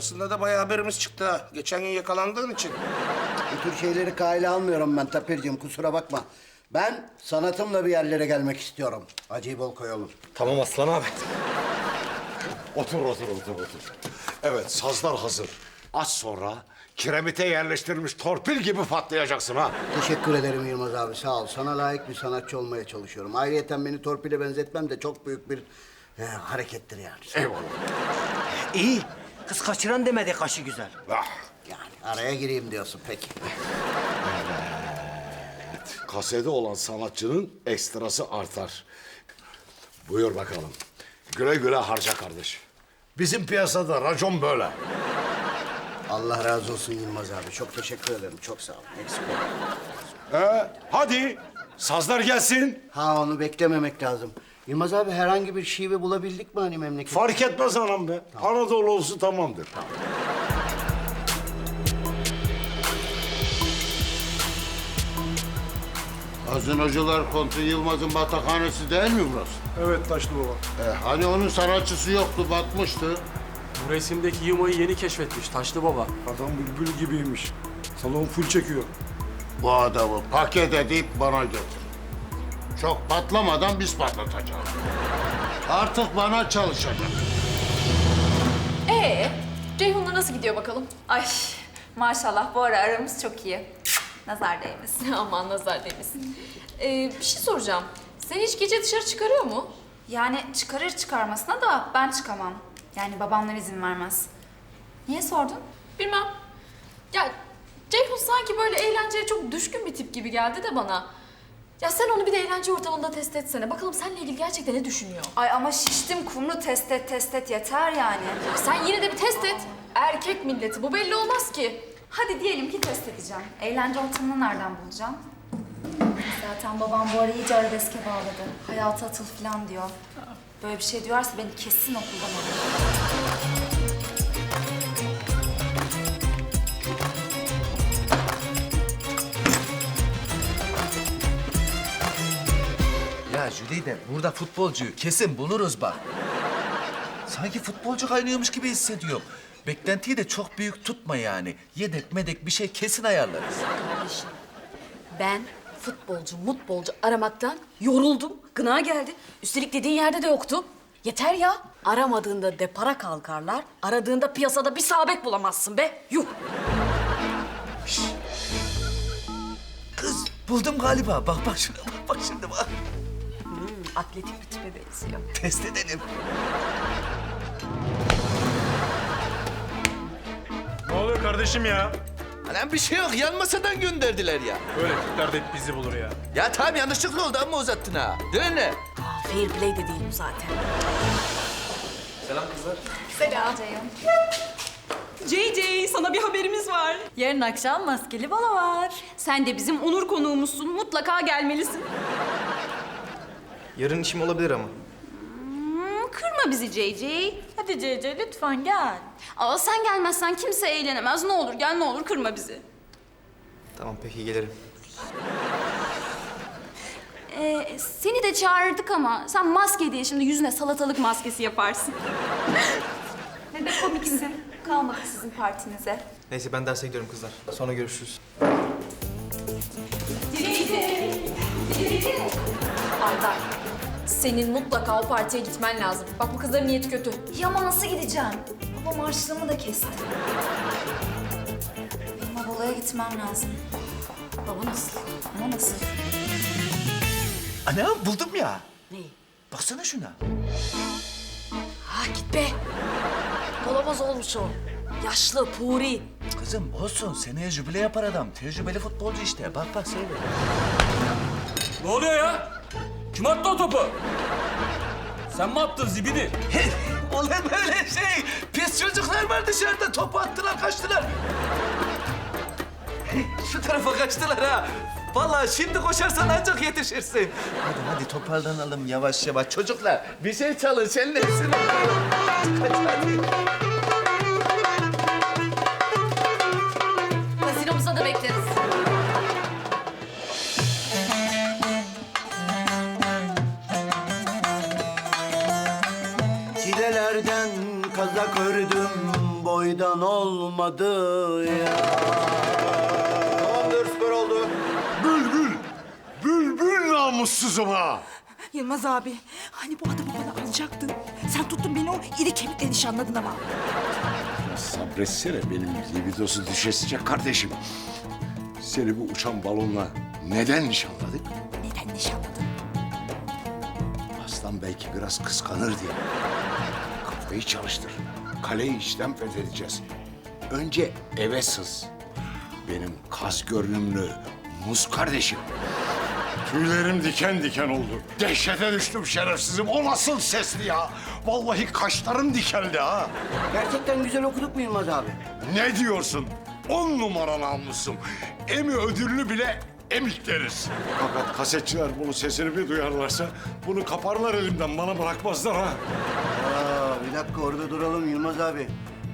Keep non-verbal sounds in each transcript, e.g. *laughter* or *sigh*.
Basında da bayağı haberimiz çıktı ha. Geçen gün yakalandığın için. Bu tür şeyleri kale almıyorum ben Tapir'cim kusura bakma. Ben sanatımla bir yerlere gelmek istiyorum. Acıyı bol koyalım. Tamam Aslan abi. Otur, otur, otur, otur. Evet, sazlar hazır. Az sonra kiremite yerleştirilmiş torpil gibi patlayacaksın ha. Teşekkür ederim Yılmaz abi sağ ol. Sana layık bir sanatçı olmaya çalışıyorum. Ayrıyeten beni torpile benzetmem de çok büyük bir e, harekettir yani. Eyvallah. İyi. Kız kaçıran demedi kaşı güzel. Ah, Yani araya gireyim diyorsun peki. kasede olan sanatçının ekstrası artar. Buyur bakalım. Güle güle harca kardeş. Bizim piyasada racon böyle. Allah razı olsun Yılmaz abi. Çok teşekkür ederim. Çok sağ ol. Eksik. Ee, hadi sazlar gelsin. Ha onu beklememek lazım. Yılmaz abi herhangi bir şive bulabildik mi hani memleket? Fark etmez anam be. Anadolu olsun tamamdır. Hazinacılar Kontu Yılmaz'ın batakhanesi değil mi burası? Evet Taşlı Baba. E, hani onun sanatçısı yoktu, batmıştı. Bu resimdeki Yıma'yı yeni keşfetmiş Taşlı Baba. Adam bülbül gibiymiş. Salon full çekiyor. Bu adamı paket edip bana götür. Çok patlamadan biz patlatacağız. Artık bana çalışacak. Ee, Ceyhun'la nasıl gidiyor bakalım? Ay maşallah bu ara aramız çok iyi. Nazar değmesin. *laughs* Aman nazar değmesin. Ee, bir şey soracağım. Sen hiç gece dışarı çıkarıyor mu? Yani çıkarır çıkarmasına da ben çıkamam. Yani babamlar izin vermez. Niye sordun? Bilmem. Ya Ceyhun sanki böyle eğlenceye çok düşkün bir tip gibi geldi de bana. Ya sen onu bir de eğlence ortamında test etsene. Bakalım seninle ilgili gerçekten ne düşünüyor? Ay ama şiştim kumru test et test et yeter yani. Ya sen yine de bir test et. Erkek milleti bu belli olmaz ki. Hadi diyelim ki test edeceğim. Eğlence ortamını nereden bulacağım? Zaten babam bu ara iyice arabeske bağladı. Hayata atıl falan diyor. Böyle bir şey duyarsa beni kesin okuldan alır. Ya Jülide burada futbolcuyu kesin buluruz bak. Sanki futbolcu kaynıyormuş gibi hissediyorum. Beklentiyi de çok büyük tutma yani. Yedek medek bir şey kesin ayarlarız. Kardeşim, ben futbolcu, mutbolcu aramaktan yoruldum. Gına geldi. Üstelik dediğin yerde de yoktu. Yeter ya. Aramadığında depara kalkarlar. Aradığında piyasada bir sabek bulamazsın be. Yuh. Kız buldum galiba. Bak bak şuna bak, bak şimdi bak. Atletik bir tipe benziyor. Test edelim. Ne oluyor kardeşim ya? Lan bir şey yok. Yan masadan gönderdiler ya. Böyle tipler de hep bizi bulur ya. Ya tamam yanlışlıkla oldu ama uzattın ha. Değil mi? Aa, fair play de değil bu zaten. Selam Ceyhun. JJ sana bir haberimiz var. Yarın akşam maskeli balo var. Sen de bizim onur konuğumuzsun. Mutlaka gelmelisin. Yarın işim olabilir ama. Hmm, kırma bizi JJ. Hadi CC lütfen gel. Aa, sen gelmezsen kimse eğlenemez. Ne olur gel ne olur kırma bizi. Tamam peki gelirim. Ee, seni de çağırdık ama sen maske diye şimdi yüzüne salatalık maskesi yaparsın. *laughs* Ne de komiksin. Kalmadı sizin partinize. Neyse ben derse gidiyorum kızlar. Sonra görüşürüz. Arda, senin mutlaka o partiye gitmen lazım. Bak bu kızların niyeti kötü. Ya ama nasıl gideceğim? Babam harçlığımı da kesti. Benim o baloya gitmem lazım. Baba nasıl? Ama nasıl? Anam buldum ya. Neyi? Baksana şuna. Ha git be. Olamaz olmuş o. Yaşlı, puri. Kızım olsun. Seneye jübile yapar adam. Tecrübeli futbolcu işte. Bak bak seyret. Ne oluyor ya? Kim attı o topu? Sen mi attın zibidi? *laughs* Olur böyle şey. Pis çocuklar var dışarıda. Topu attılar, kaçtılar. Şu tarafa kaçtılar ha. Vallahi şimdi koşarsan ancak yetişirsin. Hadi hadi toparlanalım yavaş yavaş. Çocuklar bir şey çalın. Senin hepsini. Hadi Eskiden kazak ördüm boydan olmadı ya. Tamamdır süper oldu. Bülbül! Bülbül namussuzum ha! Yılmaz abi, hani bu adamı bana alacaktın. Sen tuttun beni o iri kemikle nişanladın ama. Sabretsene benim libidosu düşesecek kardeşim. Seni bu uçan balonla neden nişanladık? Aslan belki biraz kıskanır diye. Kafayı çalıştır. Kaleyi içten fethedeceğiz. Önce eve sız. Benim kas görünümlü muz kardeşim. Tüylerim diken diken oldu. Dehşete düştüm şerefsizim. O nasıl sesli ya? Vallahi kaşlarım dikeldi ha. Gerçekten güzel okuduk mu Yılmaz abi? Ne diyorsun? On numara namussum. Emi ödüllü bile emikleriz. Fakat kasetçiler bunun sesini bir duyarlarsa bunu kaparlar elimden bana bırakmazlar ha. Aa, bir dakika orada duralım Yılmaz abi.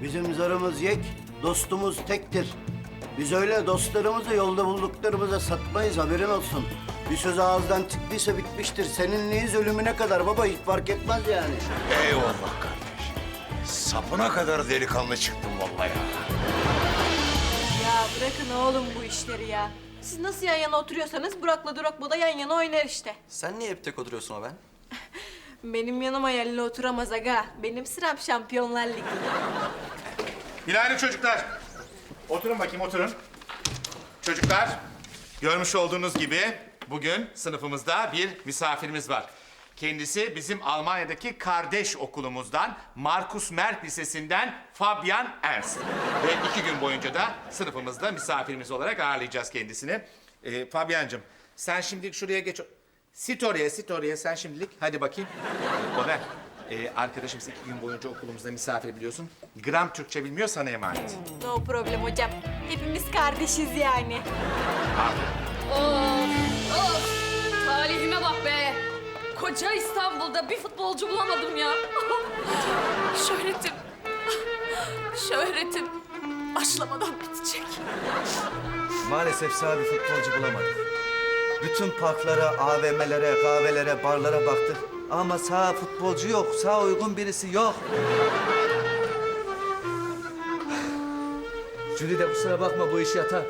Bizim zarımız yek, dostumuz tektir. Biz öyle dostlarımızı yolda bulduklarımıza satmayız haberin olsun. Bir söz ağızdan çıktıysa bitmiştir. Seninleyiz ölümüne kadar baba hiç fark etmez yani. Eyvallah kardeş. Sapına kadar delikanlı çıktım vallahi ya. Ya bırakın oğlum bu işleri ya. Siz nasıl yan yana oturuyorsanız Burak'la Durak bu da yan yana oynar işte. Sen niye hep tek oturuyorsun o ben? *laughs* Benim yanıma yerli oturamaz aga. Benim sıram Şampiyonlar Ligi. Günaydın çocuklar. Oturun bakayım oturun. Çocuklar, görmüş olduğunuz gibi bugün sınıfımızda bir misafirimiz var. Kendisi bizim Almanya'daki kardeş okulumuzdan Markus Merk Lisesi'nden Fabian Ernst. Ve iki gün boyunca da sınıfımızda misafirimiz olarak ağırlayacağız kendisini. Ee, Fabian'cığım sen şimdilik şuraya geç. Sit oraya, sit oraya sen şimdilik. Hadi bakayım. Gober, ee, arkadaşımız iki gün boyunca okulumuzda misafir biliyorsun. Gram Türkçe bilmiyor sana emanet. No problem hocam. Hepimiz kardeşiz yani. Of Koca İstanbul'da bir futbolcu bulamadım ya. *laughs* Şöhretim. Şöhretim. Başlamadan bitecek. Maalesef sağ bir futbolcu bulamadık. Bütün parklara, AVM'lere, kahvelere, barlara baktık. Ama sağ futbolcu yok, sağ uygun birisi yok. Jüri de kusura bakma bu iş yatar.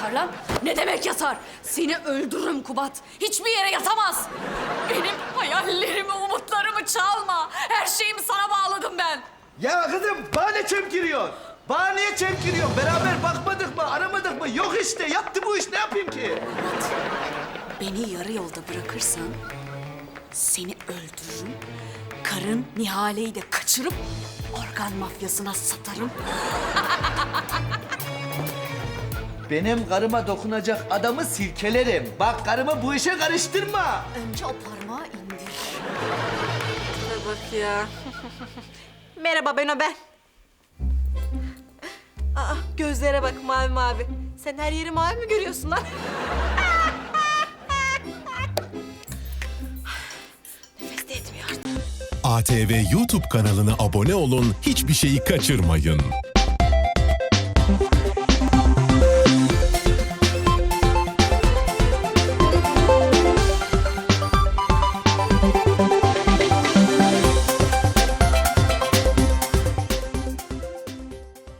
Yatar lan? Ne demek yatar? Seni öldürürüm Kubat. Hiçbir yere yatamaz. Benim hayallerimi, umutlarımı çalma. Her şeyimi sana bağladım ben. Ya kızım bana ne çemkiriyorsun? Bana niye çemkiriyorsun? Beraber bakmadık mı, aramadık mı? Yok işte, yattı bu iş. Ne yapayım ki? Beni yarı yolda bırakırsan seni öldürürüm. Karın Nihale'yi de kaçırıp organ mafyasına satarım. *laughs* Benim karıma dokunacak adamı silkelerim. Bak karımı bu işe karıştırma. Önce o parmağı indir. Dur bak ya. *laughs* Merhaba ben o ben. Aa, gözlere bak mavi mavi. Sen her yeri mavi mi görüyorsun lan? *laughs* Nefes de etmiyor. ATV YouTube kanalına abone olun, hiçbir şeyi kaçırmayın.